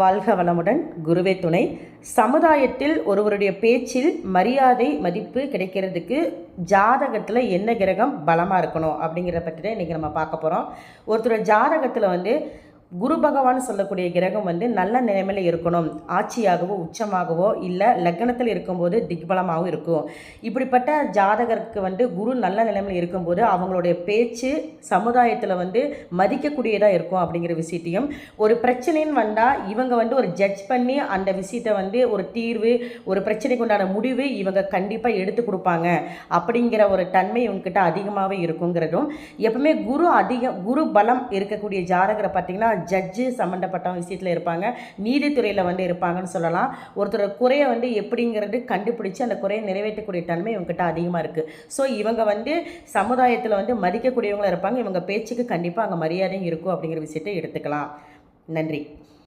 வாழ்க வளமுடன். குருவே துணை. சமுதாயத்தில் ஒருவருடைய பேச்சில் மரியாதை மதிப்பு கிடைக்கிறதுக்கு ஜாதகத்தில் என்ன கிரகம் பலமாக இருக்கணும் அப்படிங்கிறத பற்றி தான் இன்றைக்கி நம்ம பார்க்க போகிறோம் ஒருத்தரோட ஜாதகத்தில் வந்து குரு பகவான் சொல்லக்கூடிய கிரகம் வந்து நல்ல நிலைமையில் இருக்கணும். ஆட்சியாகவோ உச்சமாகவோ இல்லை லக்னத்தில் இருக்கும்போது திக்பலமாகவும் இருக்கும். இப்படிப்பட்ட ஜாதகருக்கு வந்து குரு நல்ல நிலைமையில் இருக்கும்போது அவங்களுடைய பேச்சு சமுதாயத்தில் வந்து மதிக்கக்கூடியதாக இருக்கும் அப்படிங்கிற விஷயத்தையும் ஒரு பிரச்சனைன்னு வந்தால் இவங்க வந்து ஒரு ஜட்ஜ் பண்ணி அந்த விஷயத்தை வந்து ஒரு தீர்வு ஒரு பிரச்சனைக்கு உண்டான முடிவு இவங்க கண்டிப்பாக எடுத்து கொடுப்பாங்க. அப்படிங்கிற ஒரு தன்மை இவங்ககிட்ட அதிகமாகவே இருக்குங்கிறதும் எப்பவுமே குரு அதிக குரு பலம் இருக்கக்கூடிய ஜாதகரை பார்த்திங்கன்னா ஜட்ஜு சம்மந்தப்பட்ட விஷயத்தில் இருப்பாங்க. நீதித்துறையில் வந்து இருப்பாங்கன்னு சொல்லலாம். ஒருத்தரோட குறையை வந்து எப்படிங்கிறது கண்டுபிடிச்சி அந்த குறையை நிறைவேற்றக்கூடிய தன்மை இவங்ககிட்ட அதிகமாக இருக்குது ஸோ இவங்க வந்து சமுதாயத்தில் வந்து மதிக்கக்கூடியவங்களாக இருப்பாங்க. இவங்க பேச்சுக்கு கண்டிப்பாக அங்கே மரியாதையும் இருக்கும் அப்படிங்கிற விஷயத்தை எடுத்துக்கலாம். நன்றி.